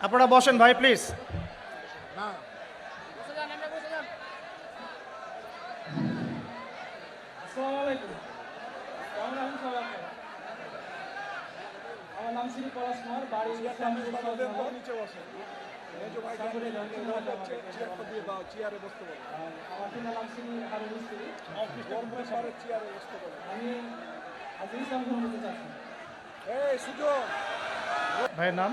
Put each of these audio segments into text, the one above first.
আপনারা বসেন ভাই প্লিজ? আমার নাম শ্রী পলাশ কুমার বাড়ি ইসলাম গ্রহণ ভাইয়ের নাম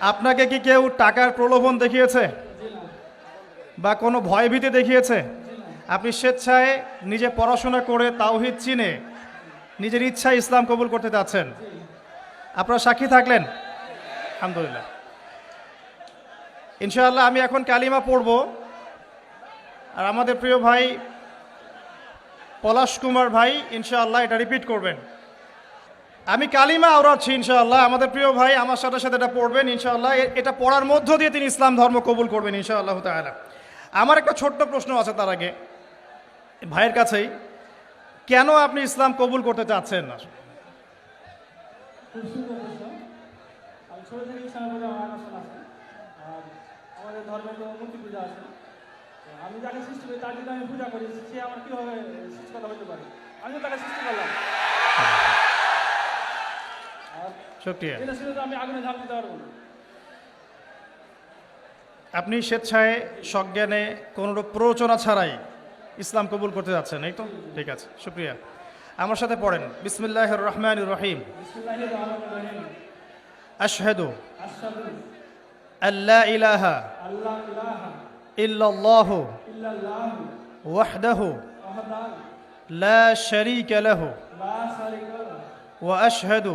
আপনাকে কি কেউ টাকার প্রলোভন দেখিয়েছে? বা কোনো ভয়ভীতি দেখিয়েছে? আপনি স্বেচ্ছায় নিজে পড়াশোনা করে তাওহিদ চিনে নিজের ইচ্ছায় ইসলাম কবুল করতে চাচ্ছেন। আপনারা সাক্ষী থাকলেন? আলহামদুলিল্লাহ। ইনশাআল্লাহ আমি এখন কালিমা পড়ব। আর আমাদের প্রিয় ভাই পলাশ কুমার ভাই, ইনশাআল্লাহ এটা রিপিট করবেন। আমি কালিমা আওড়াচ্ছি ইনশাআল্লাহ। আমাদের প্রিয় ভাই আমার সাথে সাথে এটা পড়বেন ইনশাআল্লাহ। এটা পড়ার মধ্য দিয়ে তিনি ইসলাম ধর্ম কবুল করবেন ইনশাআল্লাহ তাআলা। আমার একটা ছোট্ট প্রশ্ন আছে তার আগে। ভাইয়ের কাছেই। কেন আপনি ইসলাম কবুল করতে চাচ্ছেন না? আমি ছোটো থেকে ইসলামের প্রতি আমার আকর্ষণ আছে আর আমাদের ধর্মে তো মূর্তি পূজা আছে আমি যাকে সৃষ্টি করি, তার যদি আমি পূজা করি, সে আমার কীভাবে সৃষ্টিকতা হতে পারে? আমিও তাকে সৃষ্টি করলাম। শুক্রিয়া আমি আগুনে দিতে পারব আপনি স্বেচ্ছায় সজ্ঞানে কোনোরূপ প্ররোচনা ছাড়াই ইসলাম কবুল করতে যাচ্ছেন এই তো? ঠিক আছে শুক্রিয়া। আমার সাথে পড়েন। বিসমিল্লাহ রহমান রহিম। আশহাদু আল্লাহ ইলাহা ইল্লাল্লাহ ওয়াহদাহু লা শারীকা লাহু ওয়া আশহাদু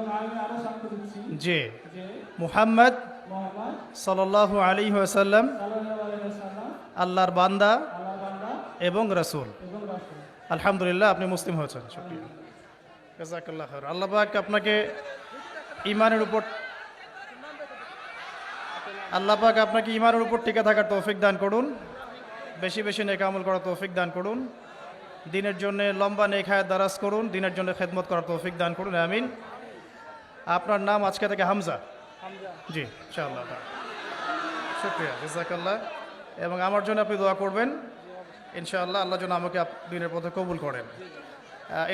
যে মুহাম্মদ সাল্লাল্লাহু আলী ওয়াসাল্লাম সাল্লাল্লাহু আলাইহি সাল্লাম আল্লাহর বান্দা এবং রাসূল। আলহামদুলিল্লাহ, আপনি মুসলিম হয়েছেন, শুকরিয়া। জাজাকাল্লাহ খায়র আল্লাহ আপনাকে ইমানের উপর আল্লাহ পাক আপনাকে ইমানের উপর টিকে থাকার তৌফিক দান করুন। বেশি বেশি নেক আমল করার তৌফিক দান করুন। দিনের জন্য লম্বা নেক হায়াত দারাজ করুন। দিনের জন্য খেদমত করার তৌফিক দান করুন। আমিন। আপনার নাম আজকে থেকে হামজা। জি ইনশাআল্লাহ শুক্রিয়া জাজাকাল্লাহ। এবং আমার জন্য আপনি দোয়া করবেন। ইনশাআল্লাহ আল্লাহ যেন আমাকে দিনের পথে কবুল করেন।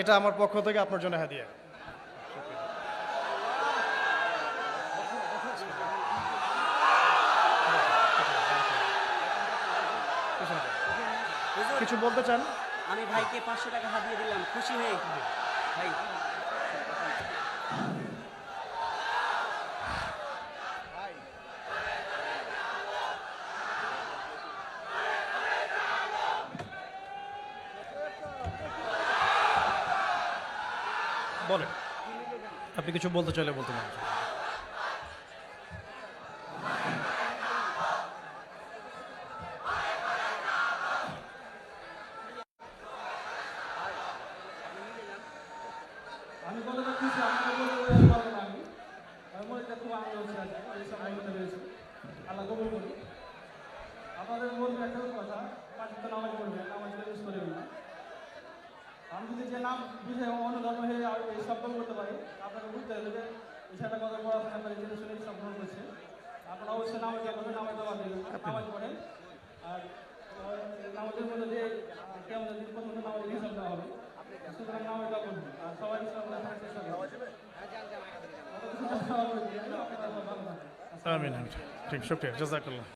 এটা আমার পক্ষ থেকে আপনার জন্য হাদিয়া। কিছু বলতে চান? আমি ভাইকে পাঁচশো টাকা হাতিয়ে দিলাম খুশি হয়ে। ভাই বলেন। আপনি কিছু বলতে চাইলে বলতে পারেন আমি বলে যাচ্ছি আপনাকে বলতে পারব না আমি মধ্যে খুব আনন্দ হচ্ছে আজকে এই সময় হতে পেরেছি আল্লাহ কবুল করি আপনাদের বলব একটা কথা পাঁচ তো নামাজ পড়বেন নামাজ মিস করবেন না আমি যদি যে নাম বুঝে অন্য ধর্ম হয়ে আর এই শব্দ করতে পারি বুঝতে হবে কত পড়াশোনা করে জেনে শুনে সব গ্রহণ করছে আপনারা অবশ্যই নামাজ করবেন, নামাজ দেবেন নামাজ পড়েন। আর নামাজের মধ্যে যে কেমন দিন পর্যন্ত নামাজ দেওয়া হবে। সুতরাং নামাজ আর সবাই দেখার চেষ্টা আপনারা আমিন। ঠিক, শুক্রিয়া। জাজাকাল্লাহ।